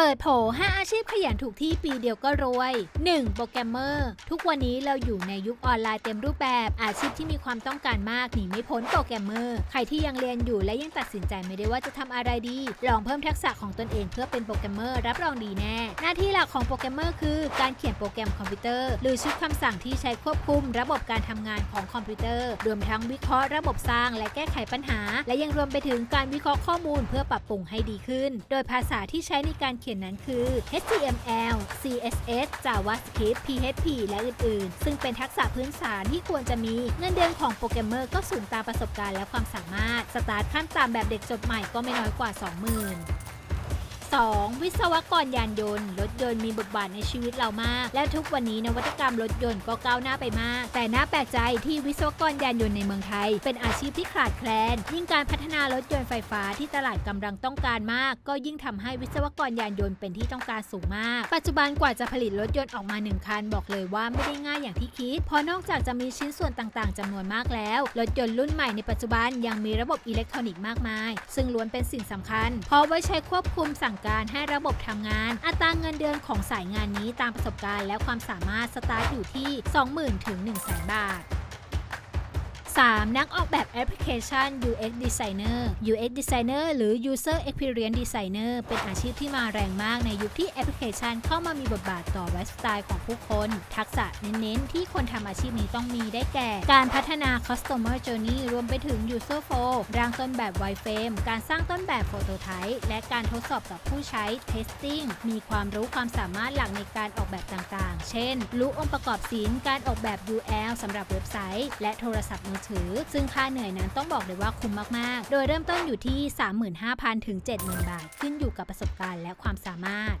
เปิดโผ5อาชีพขยันถูกที่ปีเดียวก็รวย 1. โปรแกรมเมอร์ ทุกวันนี้เราอยู่ในยุคออนไลน์เต็มรูปแบบ อาชีพที่มีความต้องการมากหนีไม่พ้นโปรแกรมเมอร์ ใครที่ยังเรียนอยู่และยังตัดสินใจไม่ได้ว่าจะทำอะไรดี ลองเพิ่มทักษะของตนเองเพื่อเป็นโปรแกรมเมอร์รับรองดีแน่ หน้าที่หลักของโปรแกรมเมอร์คือ การเขียนโปรแกรมคอมพิวเตอร์ หรือชุดคำสั่งที่ใช้ควบคุม ระบบการทำงานของคอมพิวเตอร์ รวมทั้งวิเคราะห์ระบบสร้าง และแก้ไขปัญหา และยังรวมไปถึงการวิเคราะห์ข้อมูล เพื่อปรับปรุงให้ดีขึ้น โดยภาษาที่ใช้ในการเขียนนั้นคือ HTML CSS JavaScript PHP และอื่นๆ ซึ่งเป็นทักษะพื้นฐานที่ควรจะมีเงินเดือนของโปรแกรมเมอร์ก็สูงตามประสบการณ์และความสามารถ สตาร์ทขั้นต่ำแบบเด็กจบใหม่ก็ไม่น้อยกว่า 20,000 2. วิศวกรยานยนต์ รถยนต์มีบทบาทในชีวิตเรามาก และทุกวันนี้นวัตกรรมรถยนต์ก็ก้าวหน้าไปมาก แต่น่าแปลกใจที่วิศวกรยานยนต์ในเมืองไทย เป็นอาชีพที่ขาดแคลน ยิ่งการพัฒนารถยนต์ไฟฟ้าที่ตลาดกำลังต้องการมาก ก็ยิ่งทำให้วิศวกรยานยนต์เป็นที่ต้องการสูงมาก ปัจจุบันกว่าจะผลิตรถยนต์ออกมาหนึ่งคันบอกเลยว่าไม่ได้ง่ายอย่างที่คิด เพราะนอกจากจะมีชิ้นส่วนต่างๆจำนวนมากแล้ว รถยนต์รุ่นใหม่ในปัจจุบันยังมีระบบอิเล็กทรอนิกส์มากมาย ซึ่งล้วนเป็นสิ่งสำคัญ เพราะไว้ใช้ควบคุมสั่งการให้ระบบทำงาน อัตราเงินเดือนของสายงานนี้ตามประสบการณ์และความสามารถสตาร์ทอยู่ที่ 20,000ถึง1,000 0 บาท 3. นักออกแบบแอปพลิเคชัน UX Designer UX Designer หรือ User Experience Designer เป็นอาชีพที่มาแรงมากในยุคที่แอปพลิเคชันเข้ามามีบทบาทต่อไลฟ์สไตล์ของผู้คน ทักษะเน้นๆ ที่คนทำอาชีพนี้ต้องมีได้แก่ การพัฒนา Customer Journey รวมไปถึง User Flow ร่างต้นแบบ Wireframe การสร้างต้นแบบ Prototype และการทดสอบกับผู้ใช้ Testing มีความรู้ความสามารถหลักในการออกแบบต่างๆ เช่น รู้องค์ประกอบศิลการออกแบบ UL สำหรับเว็บไซต์ และโทรศัพท์มือถือซึ่งค่าเหนื่อยนั้นต้องบอกเลยว่าคุ้มมากๆ โดยเริ่มต้นอยู่ที่ 35,000 ถึง 70,000 บาท ขึ้นอยู่กับประสบการณ์และความสามารถ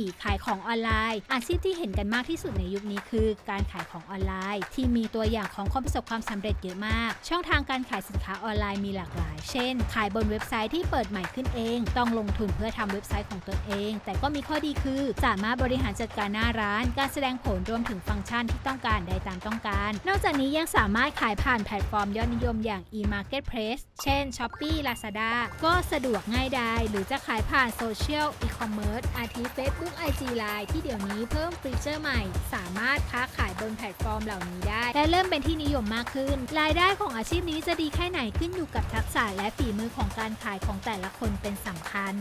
4. ขายของออนไลน์ อาชีพที่เห็นกันมากที่สุดในยุคนี้คือ การขายของออนไลน์ ที่มีตัวอย่างของคนประสบความสำเร็จเยอะมาก ช่องทางการขายสินค้าออนไลน์มีหลากหลาย เช่น ขายบนเว็บไซต์ที่เปิดใหม่ขึ้นเอง ต้องลงทุนเพื่อทำเว็บไซต์ของตนเอง แต่ก็มีข้อดีคือ สามารถบริหารจัดการหน้าร้าน การแสดงผลรวมถึงฟังก์ชันที่ต้องการได้ตามต้องการ นอกจากนี้ยังสามารถขายผ่านแพลตฟอร์มยอดนิยมอย่าง e-marketplace เช่น Shopee Lazada ก็สะดวกง่ายดายหรือจะขายผ่านโซเชียลอีคอมเมิร์ซอาทิ Facebook IG Line ที่เดี๋ยวนี้เพิ่มฟีเจอร์ใหม่ สามารถค้าขายบนแพลตฟอร์มเหล่านี้ได้ และเริ่มเป็นที่นิยมมากขึ้น รายได้ของอาชีพนี้จะดีแค่ไหนขึ้นอยู่กับทักษะและฝีมือของการขายของแต่ละคนเป็นสำคัญ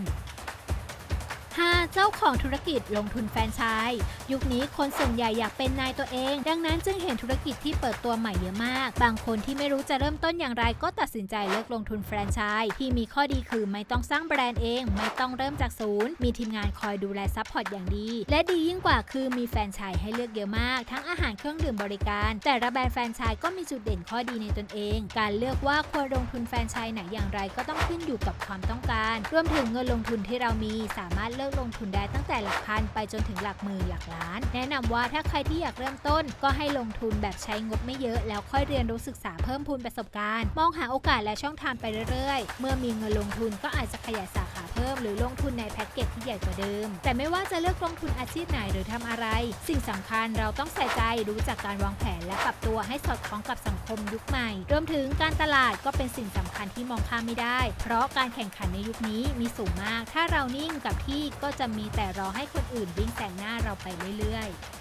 5. เจ้าของธุรกิจลงทุนแฟรนไชส์ยุคนี้คนส่วนใหญ่อยากเป็นนายตัวเอง ดังนั้นจึงเห็นธุรกิจที่เปิดตัวใหม่เยอะมาก บางคนที่ไม่รู้จะเริ่มต้นอย่างไรก็ตัดสินใจเลิกลงทุนแฟรนไชส์ที่มีข้อดีคือไม่ต้องสร้างแบรนด์เอง ไม่ต้องเริ่มจากศูนย์ มีทีมงานคอยดูแลซัพพอร์ตอย่างดี และดียิ่งกว่าคือมีแฟรนไชส์ให้เลือกเยอะมาก ทั้งอาหารเครื่องดื่มบริการ แต่ละแบรนด์แฟรนไชส์ก็มีจุดเด่นข้อดีในตนเอง การเลือกว่าควรลงทุนแฟรนไชส์ไหนอย่างไรก็ต้องขึ้นอยู่กับความต้องการ รวมถึงเงินลงทุนที่เรามีสามารถเลิกลงทุนได้ตั้งแต่หลักพันไปจนถึงหลักหมื่นหลักล้าน แนะนำว่าถ้าใครที่อยากเริ่มต้น ก็ให้ลงทุนแบบใช้งบไม่เยอะ แล้วค่อยเรียนรู้ศึกษาเพิ่มพูนประสบการณ์ มองหาโอกาสและช่องทางไปเรื่อยๆ เมื่อมีเงินลงทุนก็อาจจะขยายสาขาเพิ่ม หรือลงทุนในแพ็กเกจที่ใหญ่กว่าเดิม แต่ไม่ว่าจะเลือกลงทุนอาชีพไหนหรือทำอะไร สิ่งสำคัญเราต้องใส่ใจรู้จักการวางแผนและปรับตัวให้สอดคล้องกับสังคมยุคใหม่ รวมถึงการตลาดก็เป็นสิ่งสำคัญที่มองข้ามไม่ได้ เพราะการแข่งขันในยุคนี้มีสูงมาก ถ้าเรานิ่งกับที่ก็จะมีแต่รอให้คนอื่นวิ่งแต่งหน้าเราไปเรื่อยๆ